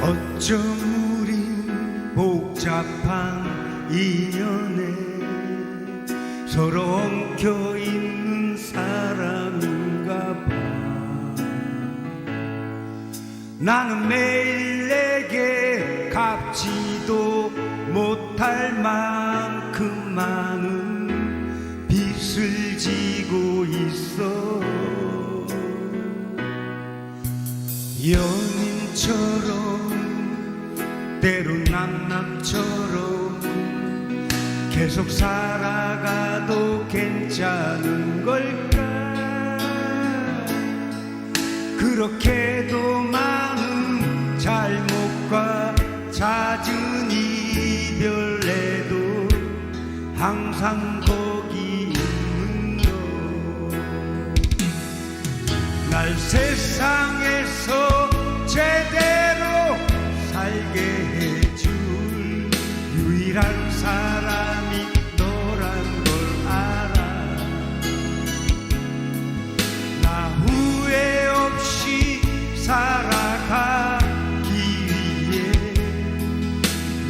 어쩜 우린 복잡한 인연에 서로 엉켜 있는 사람인가 봐. 나는 매일 할 만큼 많은 빚을 지고 있어. 연인처럼 때론 남남처럼 계속 살아가도 괜찮은 걸까? 그렇게도 많은 잘못과 잦은 이별에도 항상 거기 있는 너날 세상에서 제대로 살게 해줄 유일한 사람이 너란 걸 알아. 나 후회 없이 살아가기 위해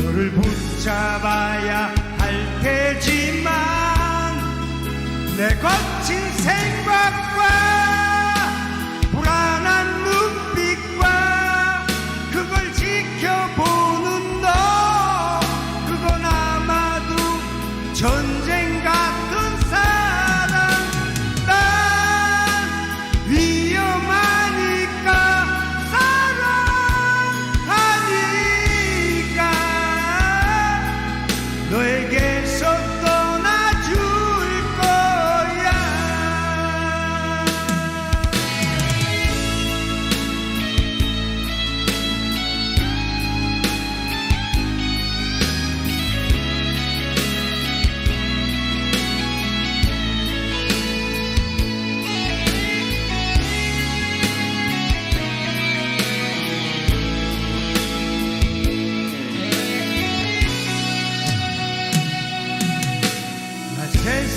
너를 붙잡아야 내 거친 생각과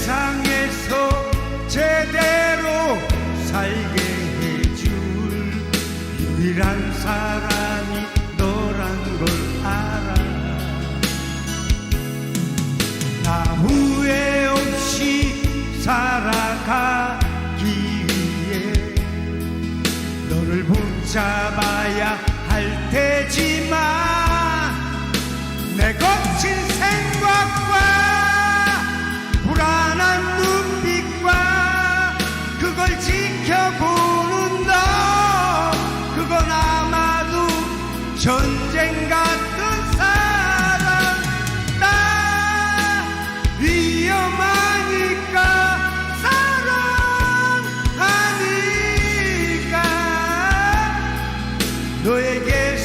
세상에서 제대로 살게 해줄 유일한 사람이 너란 걸 알아. 나 후회 없이 살아가기 위해 너를 붙잡아야 할 테 전쟁 같은 사랑 나 위험하니까 사랑하니까. 너에게